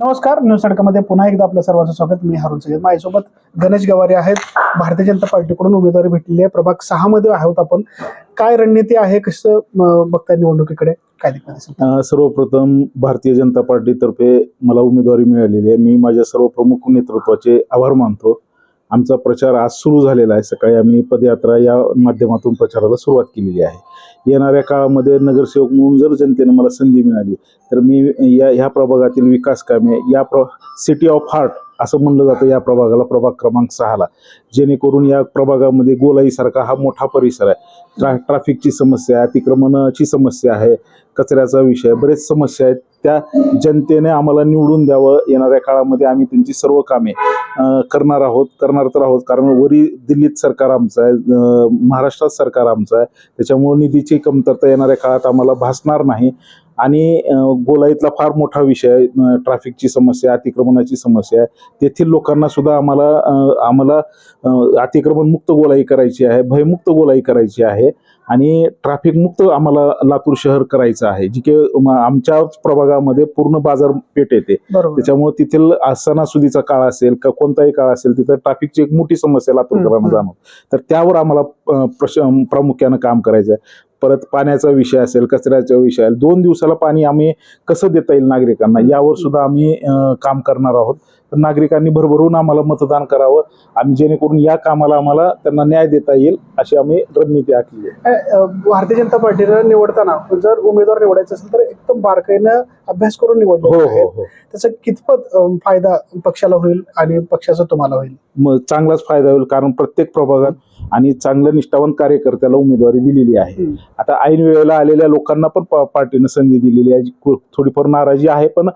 नमस्कार न्यूज सडकामध्ये पुन्हा एकदा आपलं सर्वांचं स्वागत. मी हरुण सगळे माझ्यासोबत गणेश गवारे आहेत. भारतीय जनता पार्टीकडून उमेदवारी भेटलेली आहे. प्रभाग सहा मध्ये आहोत आपण. काय रणनीती आहे? कसं अं, बघताय निवडणुकीकडे? काय सर्वप्रथम भारतीय जनता पार्टीतर्फे मला उमेदवारी मिळालेली आहे. मी माझ्या सर्व प्रमुख नेतृत्वाचे आभार मानतो. आमचा प्रचार आज सुरू झालेला आहे. सकाळी आम्ही पदयात्रा या माध्यमातून प्रचाराला सुरुवात केलेली आहे. येणाऱ्या काळामध्ये नगरसेवक म्हणून जर जनतेने मला संधी मिळाली तर मी या ह्या प्रभागातील विकास कामे या प्र सिटी ऑफ हार्ट असं म्हणलं जातं या प्रभागाला प्रभाग क्रमांक सहाला जेणेकरून या प्रभागामध्ये गोलाईसारखा हा मोठा परिसर आहे. ट्रा ट्रॅफिकची समस्या आहे अतिक्रमणाची समस्या आहे. कचऱ्याचा विषय बरेच समस्या आहेत. त्या जनतेने आम्हाला निवडून द्यावं. येणाऱ्या काळामध्ये आम्ही त्यांची सर्व कामे करणार आहोत करणार तर आहोत. कारण वरी दिल्लीत सरकार आमचं आहे महाराष्ट्रात सरकार आमचं आहे. त्याच्यामुळे निधीची कमतरता येणाऱ्या काळात आम्हाला भासणार नाही. आणि गोलाईतला फार मोठा विषय आहे ट्रॅफिकची समस्या अतिक्रमणाची समस्या आहे. तेथील लोकांना सुद्धा आम्हाला आम्हाला अतिक्रमण मुक्त गोलाई करायची आहे भयमुक्त गोलाई करायची आहे आणि ट्रॅफिक मुक्त आम्हाला लातूर शहर करायचं आहे जी की आमच्याच प्रभागामध्ये पूर्ण बाजारपेठ येते. त्याच्यामुळे तिथील सणासुदीचा काळ असेल का कोणताही काळ असेल तिथं ट्रॅफिकची एक मोठी समस्या लातूरकरांना. जाणवत. तर त्यावर आम्हाला प्रामुख्यानं काम करायचं आहे. परत पाण्याचा विषय असेल कचऱ्याचा विषय असेल दोन दिवसाला पाणी आम्ही कसं देता येईल नागरिकांना? यावर सुद्धा आम्ही काम करणार आहोत. तर नागरिकांनी भरभरून आम्हाला मतदान करावं आणि जेणेकरून या कामाला आम्हाला त्यांना न्याय देता येईल अशी आम्ही रणनीती आखली आहे. भारतीय जनता पार्टीनं निवडताना जर उमेदवार निवडायचं असेल तर एकदम बारकाईनं अभ्यास करून हो निवडले हो हो. त्याचा कितपत फायदा पक्षाला होईल आणि पक्षाचा तुम्हाला होईल? मग चांगलाच फायदा होईल कारण प्रत्येक प्रभागात आणि चांगल्या निष्ठावंत कार्यकर्त्याला उमेदवारी दिलेली आहे. आता ऐन वेळेला आलेल्या लोकांना पण पार्टीनं संधी दिलेली आहे. थोडीफार नाराजी आहे पण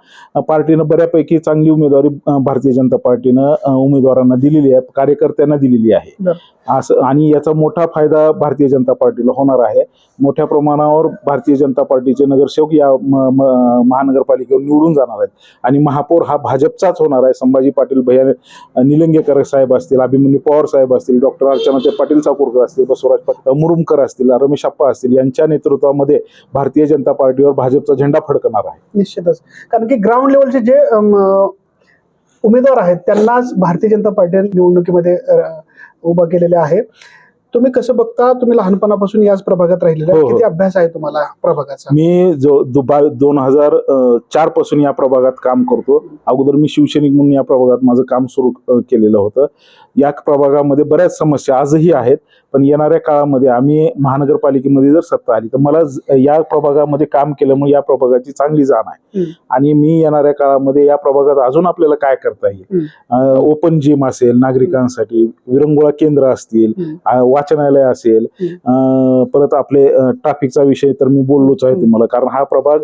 पार्टीनं बऱ्यापैकी चांगली उमेदवारी भारतीय जनता पार्टीनं उमेदवारांना दिलेली आहे कार्यकर्त्यांना दिलेली आहे. असं आणि याचा मोठा फायदा भारतीय जनता पार्टीला होणार आहे. मोठ्या प्रमाणावर भारतीय जनता पार्टीचे नगरसेवक या महानगरपालिकेवर निवडून जाणार आहेत. आणि महापौर हा भाजपचाच होणार आहे. संभाजी पाटील भैया निलंगेकर साहेब असतील अभिमन्यू पवार साहेब असतील डॉक्टर अर्चनाते पाटील चाकूरकर असतील बसवराज पाटील मुरुमकर असतील रमेश आप्पा असतील यांच्या नेतृत्वामध्ये भारतीय जनता पार्टीवर भाजपचा झेंडा फडकणार आहे. निश्चितच. कारण की ग्राउंड लेवलचे जे उमेदवार आहेत त्यांनाच भारतीय जनता पार्टी निवडणुकीमध्ये अ, उभं केलेले आहे. तुम्ही कसं बघता तुम्ही लहानपणापासून याच प्रभागात राहिलेले. हो, हो. किती अभ्यास आहे तुम्हाला प्रभागाचा मी जो दुबा दोन हजार चारपासून या प्रभागात काम करतो अगोदर मी शिवसैनिक म्हणून या प्रभागात माझं काम सुरू अ, केलेलं होतं या प्रभागामध्ये बऱ्याच समस्या आजही आहेत पण येणाऱ्या काळामध्ये आम्ही महानगरपालिकेमध्ये जर सत्ता आली तर मला ज- या प्रभागामध्ये काम केल्यामुळे या प्रभागाची चांगली जाण आहे हम्म. आणि मी येणाऱ्या काळामध्ये या प्रभागात अजून आपल्याला काय करता येईल अ, ओपन जिम असेल नागरिकांसाठी विरंगुळा केंद्र असतील हम्म. अ, वाचनालय असेल परत आपले ट्रॅफिकचा विषय तर मी बोललोच आहे. तुम्हाला. कारण हा प्रभाग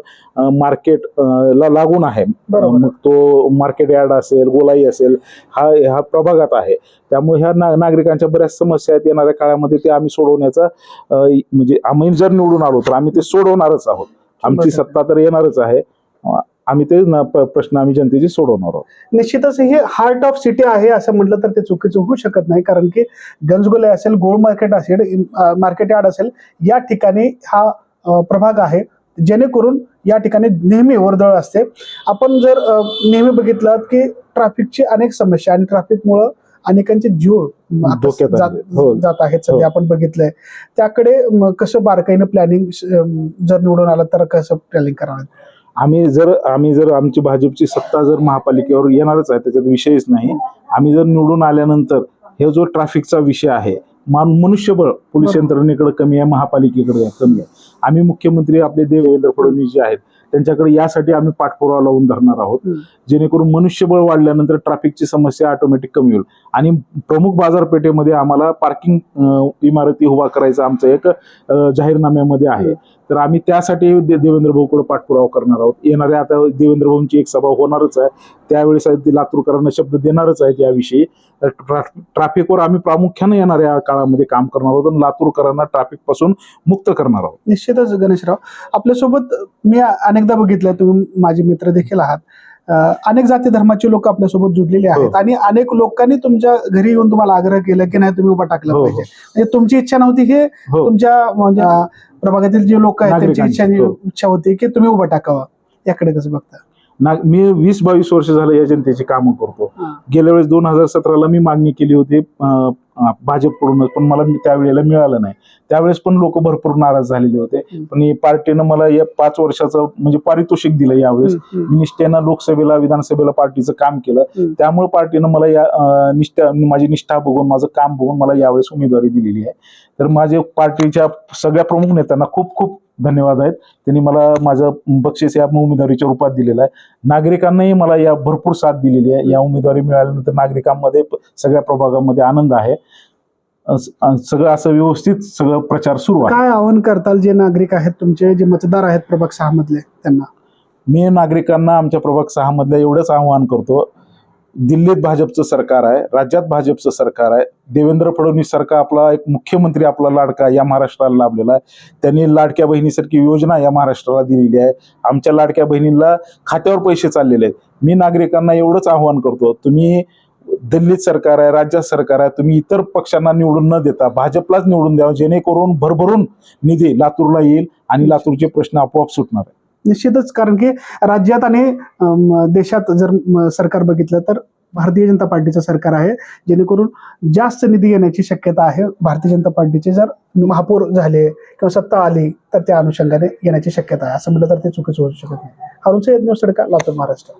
मार्केट ला लागून आहे. मग तो मार्केट यार्ड असेल गोलाई असेल हा हा प्रभागात आहे. त्यामुळे ह्या ना नागरिकांच्या बऱ्याच समस्या आहेत. येणाऱ्या काळामध्ये ते आम्ही सोडवण्याचा म्हणजे आम्ही जर निवडून आलो तर आम्ही ते सोडवणारच आहोत. आमची सत्ता तर येणारच आहे. आम्ही ते प्रश्न आम्ही जनतेचे सोडवणार आहोत निश्चितच हे हार्ट ऑफ सिटी आहे असं म्हटलं तर ते चुकीचं होऊ शकत नाही कारण की गंजगोले असेल गोल्ड मार्केट असेल मार्केट यार्ड असेल या ठिकाणी हा प्रभाग आहे जेणेकरून या ठिकाणी नेहमी वर्दळ असते आपण जर नेहमी बघितलं की ट्रॅफिकची अनेक समस्या आणि ट्रॅफिकमुळं अनेकांचे जीव जात. हो. जात आहेत सध्या हो. आपण बघितलंय त्याकडे कसं बारकाईनं प्लॅनिंग जर निवडून आलं तर कसं प्लॅनिंग करणार आम्ही जर आम्ही जर आमची भाजपची सत्ता जर महापालिकेवर येणारच आहे त्याच्यात विषयच नाही. आम्ही जर निवडून आल्यानंतर हे जो ट्रॅफिकचा विषय आहे मान मनुष्यबळ पोलीस. यंत्रणेकडे कमी आहे महापालिकेकडे कमी आहे. आम्ही मुख्यमंत्री आपले देवेंद्र फडणवीस जे आहेत त्यांच्याकडे यासाठी आम्ही पाठपुरावा लावून धरणार आहोत. जेणेकरून मनुष्यबळ वाढल्यानंतर ट्रॅफिकची समस्या ऑटोमॅटिक कमी होईल. आणि प्रमुख बाजारपेठेमध्ये आम्हाला पार्किंग इमारती उभा करायचा आमचं एक जाहीरनाम्यामध्ये आहे. तर आम्ही त्यासाठी दे- देवेंद्र भाऊकडे पाठपुरावा करणार आहोत. येणाऱ्या आता देवेंद्र भाऊंची एक सभा होणारच आहे. त्यावेळेस ते लातूरकरांना शब्द देणारच आहेत याविषयी. तर ट्रा- ट्रॅफिकवर आम्ही प्रामुख्याने येणाऱ्या काळामध्ये काम करणार आहोत आणि लातूरकरांना ट्रॅफिकपासून मुक्त करणार आहोत. निश्चितच गणेशराव. आपल्यासोबत मी अनेकदा बघितलं तुम्ही माझे मित्र देखील आहात. अनेक जाती धर्माचे लोक आपल्यासोबत जुडलेले आहेत हो. आणि अनेक लोकांनी तुमच्या घरी येऊन तुम्हाला आग्रह केला की नाही तुम्ही उभा टाकला हो, हो. पाहिजे म्हणजे तुमची इच्छा नव्हती की हो तुमच्या म्हणजे प्रभागातील जे लोक आहेत त्यांची इच्छा. इच्छा होती की तुम्ही उभा टाकावा याकडे कसं बघता ना मी वीस बावीस वर्ष झालं या जनतेची कामं करतो. गेल्या वेळेस दोन हजार सतराला मी मागणी केली होती भाजपकडूनच पण मला त्यावेळेला मिळालं नाही त्यावेळेस पण लोक भरपूर नाराज झालेले होते. पण पार्टीनं मला या पाच वर्षाचं म्हणजे पारितोषिक दिलं यावेळेस. मी निष्ठेनं लोकसभेला विधानसभेला पार्टीचं काम केलं. त्यामुळे पार्टीनं मला या निष्ठा माझी निष्ठा बघून माझं काम बघून मला यावेळेस उमेदवारी दिलेली आहे तर माझे पार्टीच्या सगळ्या प्रमुख नेत्यांना खूप खूप धन्यवाद आहेत. त्यांनी मला माझं बक्षीस या उमेदवारीच्या रूपात दिलेलं आहे. नागरिकांनाही मला या भरपूर साथ दिलेली आहे. या उमेदवारी मिळाल्यानंतर नागरिकांमध्ये सगळ्या प्रभागामध्ये आनंद आहे. सगळं असं व्यवस्थित सगळं प्रचार सुरू आहे. काय आवाहन करताल जे नागरिक आहेत तुमचे जे मतदार आहेत प्रभाग सहा मधले त्यांना? मी नागरिकांना आमच्या प्रभाग सहा मधल्या एवढंच आवाहन करतो. दिल्लीत भाजपचं सरकार आहे राज्यात भाजपचं सरकार आहे. देवेंद्र फडणवीस सारखा आपला एक मुख्यमंत्री आपला लाडका या महाराष्ट्राला लाभलेला आहे. त्यांनी लाडक्या बहिणीसारखी योजना या महाराष्ट्राला दिलेली आहे. आमच्या लाडक्या बहिणीला खात्यावर पैसे चाललेले आहेत. मी नागरिकांना एवढंच आवाहन करतो तुम्ही दिल्लीत सरकार आहे राज्यात सरकार आहे तुम्ही इतर पक्षांना निवडून न देता भाजपलाच निवडून द्यावं जेणेकरून भरभरून निधी लातूरला येईल आणि लातूरचे प्रश्न आपोआप सुटणार आहे निश्चितच. कारण की राज्यात आणि देशात जर सरकार बघितलं तर भारतीय जनता पार्टीचं सरकार आहे जेणेकरून जास्त निधी येण्याची शक्यता आहे. भारतीय जनता पार्टीचे जर महापौर झाले किंवा सत्ता आली तर त्या अनुषंगाने येण्याची शक्यता आहे. असं म्हटलं तर ते चुकीचं होऊ शकत नाही. अरुण सय्यद न्यूज सडका लातूर महाराष्ट्र.